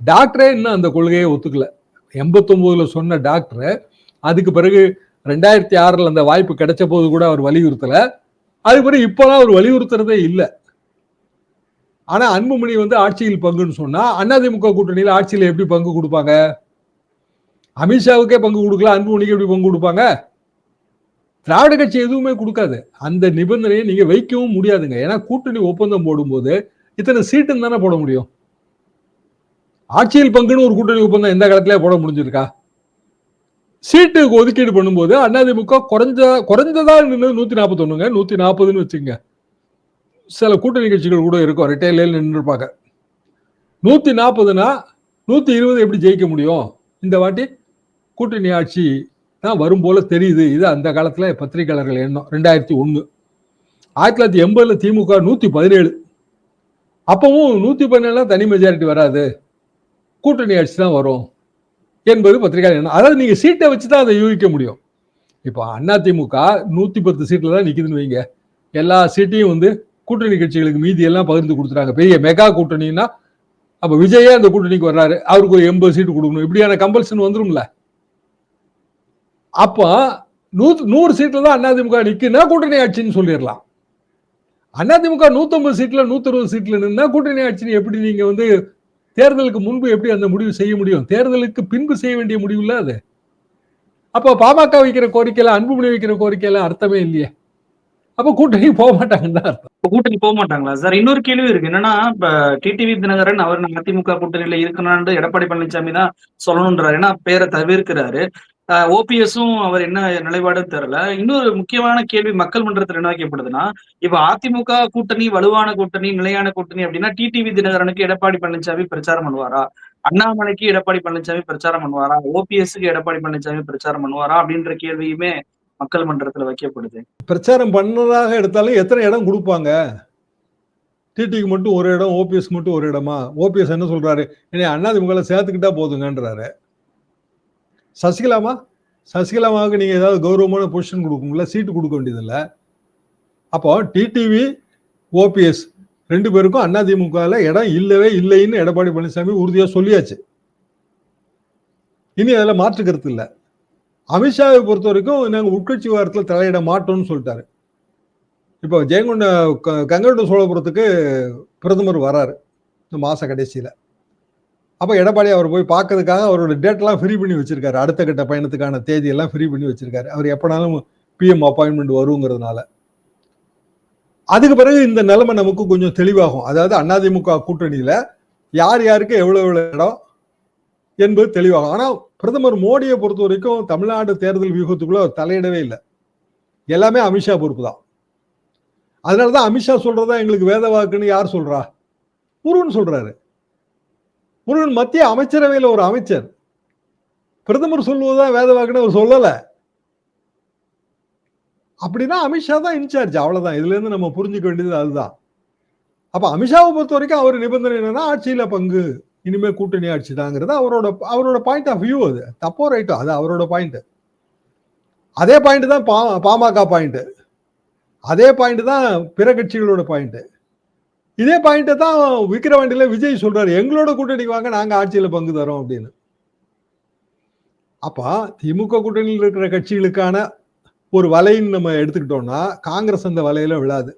S2: டாக்டரே இன்னும் அந்த கொள்கையை ஒத்துக்கல. எண்பத்தொம்போதில் சொன்ன டாக்டரை அதுக்கு பிறகு ரெண்டாயிரத்தி ஆறில் அந்த வாய்ப்பு கிடைச்ச போது கூட அவர் வலியுறுத்தலை. அதுக்கு பிறகு இப்பெல்லாம் அவர் வலியுறுத்துறதே இல்லை. ஆனா அன்புமணி வந்து ஆட்சியில் பங்குன்னு சொன்னா அதிமுக கூட்டணியில் ஆட்சியில் எப்படி பங்கு கொடுப்பாங்க? அமித்ஷாவுக்கே பங்கு கொடுக்கல அன்புமணிக்கு எப்படி பங்கு கொடுப்பாங்க? திராவிட கட்சி எதுவுமே கொடுக்காது. அந்த நிபந்தனையை நீங்க வைக்கவும் முடியாதுங்க. ஏன்னா கூட்டணி ஒப்பந்தம் போடும்போது இத்தனை சீட்டுன்னு தானே போட முடியும்? ஆட்சியில் பங்குன்னு ஒரு கூட்டணி ஒப்பந்தம் எந்த காலத்திலே போட முடிஞ்சிருக்கா? சீட்டு ஒதுக்கீடு பண்ணும்போது அதிமுக குறைஞ்ச குறைஞ்சதா நின்று நூத்தி நாற்பத்தொன்னுங்க நூத்தி நாற்பதுன்னு வச்சுங்க சில கூட்டணி கட்சிகள் கூட இருக்கும். ரிட்டையர்ல நின்றுப்பாங்க நூத்தி நாற்பதுனா நூத்தி இருபது எப்படி ஜெயிக்க முடியும்? இந்த வாட்டி கூட்டணி ஆட்சி தான் வரும் போல தெரியுது. இது அந்த காலத்துல பத்திரிகையாளர்கள் எண்ணம். ரெண்டாயிரத்தி ஒண்ணு. ஆயிரத்தி தொள்ளாயிரத்தி எண்பதுல திமுக நூத்தி பதினேழு. அப்பவும் நூத்தி பதினேழுலாம் தனி மெஜாரிட்டி வராது. கூட்டணி ஆட்சி தான் வரும். என்பது பத்திரிகை அதாவது நீங்க சீட்டை வச்சு தான் அதை யூகிக்க முடியும். இப்போ அதிமுக நூத்தி பத்து சீட்ல தான் நிக்குதுன்னு வைங்க. எல்லா சீட்டையும் வந்து கூட்டணி கட்சிகளுக்கு மீதி எல்லாம் பகிர்ந்து கொடுத்துறாங்க பெரிய மெகா கூட்டணின்னா அப்ப விஜயே அந்த கூட்டணிக்கு வர்றாரு. அவருக்கு ஒரு எண்பது சீட்டு கொடுக்கணும். இப்படியான கம்பல்சன் வந்துரும்ல. அப்போ நூத்து நூறு சீட்ல தான் அதிமுக நிக்குன்னா கூட்டணி ஆட்சின்னு சொல்லிடலாம். அதிமுக நூத்தம்பது சீட்ல நூத்தறுபது சீட்ல நின்னா கூட்டணி ஆட்சின்னு எப்படி நீங்க வந்து தேர்தலுக்கு முன்பு எப்படி அந்த முடிவு செய்ய முடியும்? தேர்தலுக்கு பின்பு செய்ய வேண்டிய முடிவு இல்ல அது. அப்போ பாமக வைக்கிற கோரிக்கையில அன்புமணி வைக்கிற கோரிக்கையில அர்த்தமே இல்லையே. அப்ப கூட்டணி <laughs> போக மாட்டாங்கன்னு தான் அர்த்தம்.
S1: கூட்டணி போக மாட்டாங்களா? சார் இன்னொரு கேள்வி இருக்கு. என்னன்னா இப்ப டிடிவி தினகரன் அவர் அதிமுக கூட்டணியில இருக்கணும்னு எடப்பாடி பழனிசாமி தான் சொல்லணும்ன்றாரு. ஏன்னா பேரை தவிர்க்கிறாரு. ஓபிஎஸும் அவர் என்ன நிலைப்பாடுன்னு தெரியல. இன்னொரு முக்கியமான கேள்வி மக்கள் மன்றத்தில் என்ன வைக்கப்படுதுன்னா இப்ப அதிமுக கூட்டணி வலுவான கூட்டணி நிலையான கூட்டணி அப்படின்னா டிடிவி தினகரனுக்கு எடப்பாடி பழனிசாமி பிரச்சாரம் பண்ணுவாரா? அண்ணாமலைக்கு எடப்பாடி பழனிசாமி பிரச்சாரம் பண்ணுவாரா? ஓபிஎஸ்க்கு எடப்பாடி பழனிசாமி பிரச்சாரம் பண்ணுவாரா? அப்படின்ற கேள்வியுமே மக்கள் மன்றத்துல வைக்கப்படுது.
S2: பிரச்சாரம் பண்ணதாக எடுத்தாலும் எத்தனை இடம் கொடுப்பாங்க? டிடிக்கு மட்டும் ஒரு இடம் ஓபிஎஸ் மட்டும் ஒரு இடமா? ஓபிஎஸ் என்ன சொல்றாரு? என்னை அண்ணாதிமுக சேர்த்துக்கிட்டா போதுங்கன்றாரு. சசிகலாமா சசிகலாமாவுக்கு நீங்கள் ஏதாவது கௌரவமான பொசிஷன் கொடுக்குங்களா சீட்டு கொடுக்க வேண்டியதில்ல. அப்போ டிடிவி ஓபிஎஸ் ரெண்டு பேருக்கும் அதிமுகவில் இடம் இல்லவே இல்லைன்னு எடப்பாடி பழனிசாமி உறுதியாக சொல்லியாச்சு. இனி அதில் மாற்று கருத்து இல்லை. அமித்ஷாவை பொறுத்த வரைக்கும் நாங்கள் உட்கட்சி வாரத்தில் தலையிட மாட்டோம்னு சொல்லிட்டாரு. இப்போ ஜெயங்கொண்ட கங்கண்ட சோழபுரத்துக்கு பிரதமர் வராரு. இந்த மாத கடைசியில். அப்போ எடப்பாடி அவர் போய் பார்க்கறதுக்காக அவரோட டேட்லாம் ஃப்ரீ பண்ணி வச்சிருக்காரு. அடுத்த கட்ட பயணத்துக்கான தேதியெல்லாம் ஃப்ரீ பண்ணி வச்சிருக்காரு. அவர் எப்பனாலும் பிஎம் அப்பாயின்மெண்ட் வருங்கிறதுனால. அதுக்கு பிறகு இந்த நிலைமை நமக்கு கொஞ்சம் தெளிவாகும். அதாவது அதிமுக கூட்டணியில யார் யாருக்கு எவ்வளோ எவ்வளோ இடம் என்பது தெளிவாகும். ஆனால் பிரதமர் மோடியை பொறுத்த வரைக்கும் தமிழ்நாடு தேர்தல் வியூகத்துக்குள்ள தலையிடவே இல்லை. எல்லாமே அமித்ஷா பொறுப்பு தான். அதனாலதான் அமித்ஷா சொல்றதா எங்களுக்கு வேத வாக்குன்னு யார் சொல்றா? முருகன் சொல்றாரு. முருகன் மத்திய அமைச்சரவையில் ஒரு அமைச்சர். பிரதமர் சொல்லுவதுதான் வேத வாக்குன்னு அவர் சொல்லலை. அப்படின்னா அமித்ஷா தான் இன்சார்ஜ் அவ்வளவுதான். இதுல இருந்து நம்ம புரிஞ்சுக்க வேண்டியது அதுதான். அப்ப அமித்ஷாவை பொறுத்த வரைக்கும் அவர் நிபந்தனை என்னன்னா ஆட்சியில பங்கு இனிமே கூட்டணி ஆட்சி தாங்கிறது அவரோட அவரோட பாயிண்ட் ஆஃப் வியூ அது. தப்போ ரைட்டோ அது அவரோட பாயிண்ட் அதே பாயிண்ட் தான் பா பாமக பாயிண்ட் அதே பாயிண்ட் தான் பிற கட்சிகளோட பாயிண்ட் இதே பாயிண்ட்டை தான் விக்கிரவாண்டியில் விஜய் சொல்றாரு. எங்களோட கூட்டணிக்கு வாங்க நாங்கள் ஆட்சியில் பங்கு தரோம் அப்படின்னு. அப்போ திமுக கூட்டணியில் இருக்கிற கட்சிகளுக்கான ஒரு வலைன்னு நம்ம எடுத்துக்கிட்டோம்னா காங்கிரஸ் அந்த வலையில விழாது.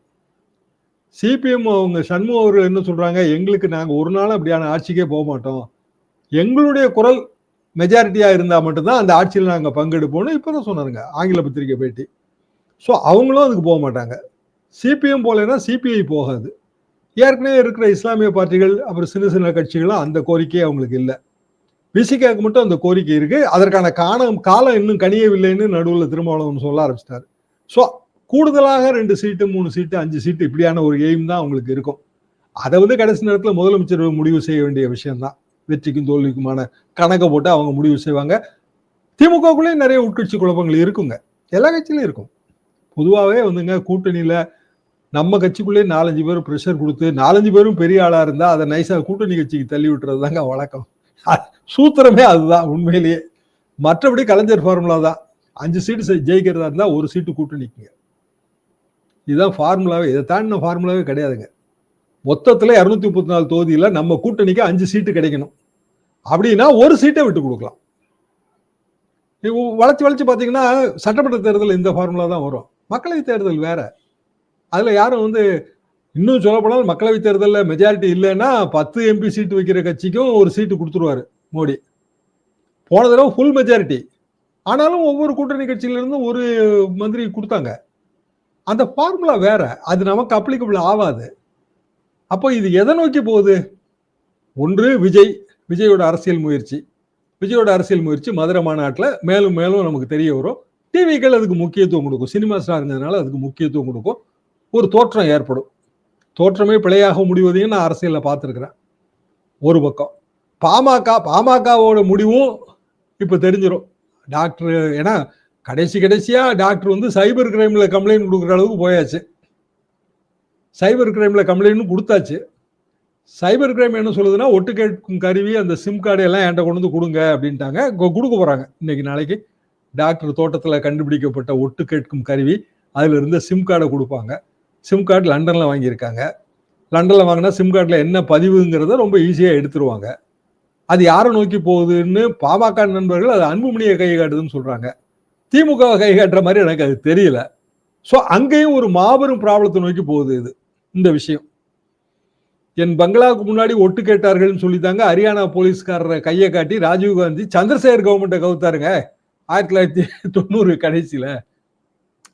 S2: சிபிஎம் அவங்க சண்முக அவர்கள் என்ன சொல்றாங்க? எங்களுக்கு நாங்கள் ஒரு நாள் அப்படியான ஆட்சிக்கே போக மாட்டோம். எங்களுடைய குரல் மெஜாரிட்டியாக இருந்தால் மட்டும்தான் அந்த ஆட்சியில் நாங்கள் பங்கெடுப்போம்னு இப்பதான் சொன்னாருங்க ஆங்கில பத்திரிகை பேட்டி. ஸோ அவங்களும் அதுக்கு போக மாட்டாங்க. சிபிஎம் போகலைன்னா சிபிஐ போகாது. ஏற்கனவே இருக்கிற இஸ்லாமிய பார்ட்டிகள் அப்புறம் சின்ன சின்ன கட்சிகளும் அந்த கோரிக்கையே அவங்களுக்கு இல்லை. விசிகாவுக்கு மட்டும் அந்த கோரிக்கை இருக்கு. அதற்கான காலம் காலம் இன்னும் கனியவில்லைன்னு நடுவில் திருமாவளவன் சொல்ல ஆரம்பிச்சிட்டாரு. ஸோ கூடுதலாக ரெண்டு சீட்டு மூணு சீட்டு அஞ்சு சீட்டு இப்படியான ஒரு எய்ம் தான் அவங்களுக்கு இருக்கும். அதை வந்து கடைசி நேரத்தில் முதலமைச்சர் முடிவு செய்ய வேண்டிய விஷயம்தான். வெற்றிக்கும் தோல்விக்குமான கணக்கை போட்டு அவங்க முடிவு செய்வாங்க. திமுகக்குள்ளேயும் நிறைய உட்கட்சி குழப்பங்கள் இருக்குங்க. எல்லா கட்சியிலும் இருக்கும். பொதுவாகவே வந்துங்க கூட்டணியில் நம்ம கட்சிக்குள்ளேயே நாலஞ்சு பேரும் ப்ரெஷர் கொடுத்து நாலஞ்சு பேரும் பெரிய ஆளாக இருந்தா அதை நைஸாக கூட்டணி கட்சிக்கு தள்ளி விட்டுறது தாங்க வழக்கம் சூத்திரமே அதுதான் உண்மையிலேயே. மற்றபடி கலைஞர் ஃபார்முலா தான். அஞ்சு சீட்டு ஜெயிக்கிறதா இருந்தால் ஒரு சீட்டு கூட்டணிக்குங்க இதுதான் ஃபார்முலாவே இதை தாண்டின ஃபார்முலாவே கிடையாதுங்க. மொத்தத்தில் இரநூத்தி முப்பத்தி நாலு தொகுதியில் நம்ம கூட்டணிக்கு அஞ்சு சீட்டு கிடைக்கணும். அப்படின்னா ஒரு சீட்டை விட்டு கொடுக்கலாம். இது வளைச்சு வளைச்சு பார்த்தீங்கன்னா சட்டமன்ற தேர்தல் இந்த ஃபார்முலா தான் வரும். மக்களவை தேர்தல் வேற. அதில் யாரும் வந்து இன்னும் சொல்லப்போனால் மக்களவைத் தேர்தலில் மெஜாரிட்டி இல்லைன்னா பத்து எம்பி சீட்டு வைக்கிற கட்சிக்கும் ஒரு சீட்டு கொடுத்துருவாரு மோடி. போன தடவை ஃபுல் மெஜாரிட்டி ஆனாலும் ஒவ்வொரு கூட்டணி கட்சியிலிருந்தும் ஒரு மந்திரி கொடுத்தாங்க. அந்த ஃபார்முலா வேற. அது நமக்கு அப்ளிகபிள் ஆகாது. அப்போ இது எதை நோக்கி போகுது? ஒன்று விஜய். விஜயோட அரசியல் முயற்சி. விஜயோட அரசியல் முயற்சி மதுரை மாநாட்டில் மேலும் மேலும் நமக்கு தெரிய வரும். டிவிக்கள் அதுக்கு முக்கியத்துவம் கொடுக்கும். சினிமா ஸ்டாருங்கிறதுனால அதுக்கு முக்கியத்துவம் கொடுக்கும். ஒரு தோற்றம் ஏற்படும். தோற்றமே பிழையாக முடிவதையும் நான் அரசியலில் பார்த்துருக்குறேன். ஒரு பக்கம். பாமக பாமகவோட முடிவும் இப்போ தெரிஞ்சிடும் டாக்டர் ஏன்னா கடைசி கடைசியாக டாக்டர் வந்து சைபர் கிரைமில் கம்ப்ளைண்ட் கொடுக்குற அளவுக்கு போயாச்சு. சைபர் கிரைமில் கம்ப்ளைண்ட்டும் கொடுத்தாச்சு. சைபர் கிரைம் என்ன சொல்லுதுன்னா ஒட்டு கேட்கும் கருவி அந்த சிம் கார்டு எல்லாம் என்கிட்ட கொண்டு வந்து கொடுங்க அப்படின்ட்டாங்க. கொ- கொடுக்க போகிறாங்க இன்னைக்கு நாளைக்கு டாக்டர் தோட்டத்தில் கண்டுபிடிக்கப்பட்ட ஒட்டு கேட்கும் கருவி அதில் இருந்த சிம் கார்டை கொடுப்பாங்க. சிம் கார்டு லண்டனில் வாங்கியிருக்காங்க. லண்டனில் வாங்கினா சிம் கார்டில் என்ன பதிவுங்கிறத ரொம்ப ஈஸியாக எடுத்துருவாங்க. அது யாரை நோக்கி போகுதுன்னு பாமக நண்பர்கள் அது அன்புமணியை கை காட்டுதுன்னு சொல்கிறாங்க திமுக கை காட்டுற மாதிரி எனக்கு அது தெரியல. ஸோ அங்கேயும் ஒரு மாபெரும் ப்ராப்ளத்தை நோக்கி போகுது இது இந்த விஷயம். என் பங்களாவுக்கு முன்னாடி ஒட்டு கேட்டார்கள்னு சொல்லித்தாங்க. ஹரியானா போலீஸ்காரரை கையை காட்டி ராஜீவ் காந்தி சந்திரசேகர் கவர்மெண்ட்டை கவுத்தாருங்க. ஆயிரத்தி தொள்ளாயிரத்தி தொண்ணூறு கடைசியில்.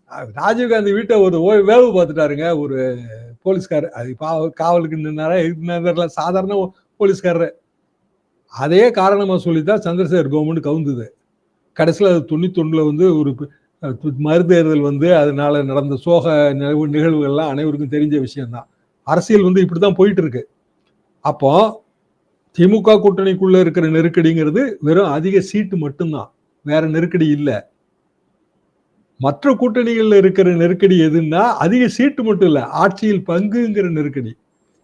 S2: ராஜீவ்காந்தி வீட்டை ஒரு ஓய் வேவு பார்த்துட்டாருங்க. ஒரு போலீஸ்காரர் அது பா- காவலுக்கு நின்னாரா எதுக்கு சாதாரண போலீஸ்காரர். அதே காரணமா சொல்லித்தான் சந்திரசேகர் கவர்மெண்ட் கவுந்தது. கடைசியில் அது தொண்ணூத்தொன்னில் வந்து ஒரு மறுதேர்தல் வந்து அதனால நடந்த சோக நிகழ்வு- நிகழ்வுகள்லாம் அனைவருக்கும் தெரிஞ்ச விஷயம்தான். அரசியல் வந்து இப்படிதான் போயிட்டு இருக்கு அப்போ திமுக கூட்டணிக்குள்ள இருக்கிற நெருக்கடிங்கிறது வெறும் அதிக சீட்டு மட்டும்தான். வேற நெருக்கடி இல்லை. மற்ற கூட்டணிகளில் இருக்கிற நெருக்கடி எதுன்னா அதிக சீட்டு மட்டும் இல்லை ஆட்சியில் பங்குங்கிற நெருக்கடி.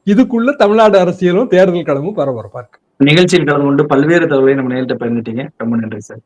S2: இதுக்குள்ள தமிழ்நாடு அரசியலும் தேர்தல் கடமும் பரபரப்பா இருக்கு
S1: நிகழ்ச்சியில் கலந்து கொண்டு பல்வேறு தகவலை நம்ம நேரிட்ட பகிர்ந்துட்டீங்க ரொம்ப நன்றி சார்.